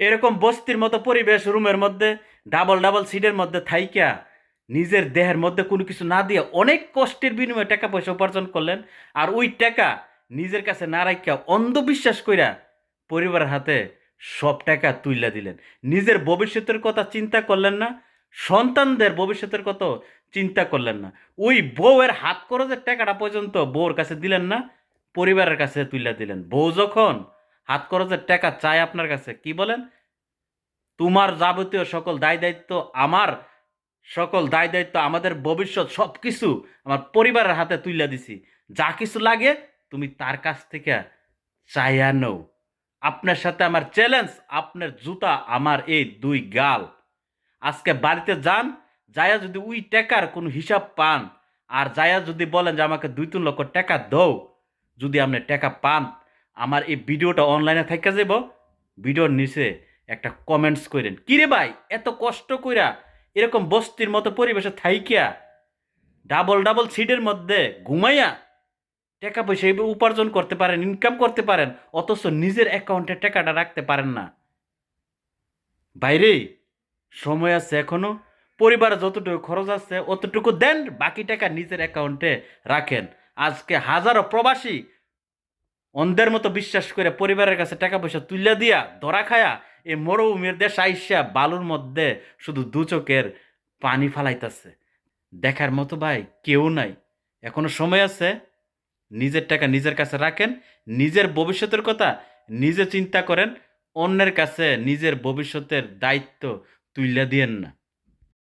এরকম বস্তির মতো পরিবেশ রুমের মধ্যে ডাবল ডাবল সিটের মধ্যে থাইকা, নিজের দেহের মধ্যে কোনো কিছু না দিয়ে অনেক কষ্টের বিনিময়ে টাকা পয়সা উপার্জন করলেন। আর ওই টাকা নিজের কাছে না রাখিয়া অন্ধবিশ্বাস কইরা পরিবারের হাতে সব টাকা তুইলা দিলেন। নিজের ভবিষ্যতের কথা চিন্তা করলেন না, সন্তানদের ভবিষ্যতের কথা চিন্তা করলেন না। ওই বউয়ের হাত খরচের টাকাটা পর্যন্ত বউর কাছে দিলেন না, পরিবারের কাছে তুইলা দিলেন। বউ যখন হাত খরচের টাকা চায় আপনার কাছে। কি বলেন? তোমার যাবতীয় সকল দায় দায়িত্ব আমার, সকল দায় দায়িত্ব আমাদের ভবিষ্যৎ সব কিছু আমার পরিবারের হাতে তুইলা দিছি। যা কিছু লাগে তুমি তার কাছ থেকে চাইয়া নও। আপনার সাথে আমার চ্যালেঞ্জ আপনার জুতা, আমার এই দুই গাল। আজকে বাড়িতে যান যায়া যদি ওই টাকার কোনো হিসাব পান, আর যায়া যদি বলেন যে আমাকে দুই তিন লক্ষ টাকা দাও, যদি আপনি টাকা পান আমার এই ভিডিওটা অনলাইনে থাকা যাব ভিডিওর নিচে একটা কমেন্টস করেন কিরে ভাই, এত কষ্ট কইরা এরকম বস্তির মতো পরিবেশে থাইকিয়া ডাবল ডাবল সিটের মধ্যে ঘুমাইয়া টাকা পয়সা উপার্জন করতে পারেন ইনকাম করতে পারেন, অথচ নিজের অ্যাকাউন্টে টাকাটা রাখতে পারেন না। বাইরে সময় আছে এখনও পরিবারে যতটুকু খরচ আছে অতটুকু দেন, বাকি টাকা নিজের অ্যাকাউন্টে রাখেন। আজকে হাজারো প্রবাসী অন্ধের মতো বিশ্বাস করে পরিবারের কাছে টাকা পয়সা তুলে দিয়া, ধরা খায়া, এই মরুভূমির দেশ আইসা বালুর মধ্যে শুধু দু চোখের পানি ফালাইতেছে। দেখার মতো ভাই কেউ নাই। এখনও সময় আছে, নিজের টাকা নিজের কাছে রাখেন, নিজের ভবিষ্যতের কথা নিজে চিন্তা করেন, অন্যের কাছে নিজের ভবিষ্যতের দায়িত্ব তুইলা দিয়েন না।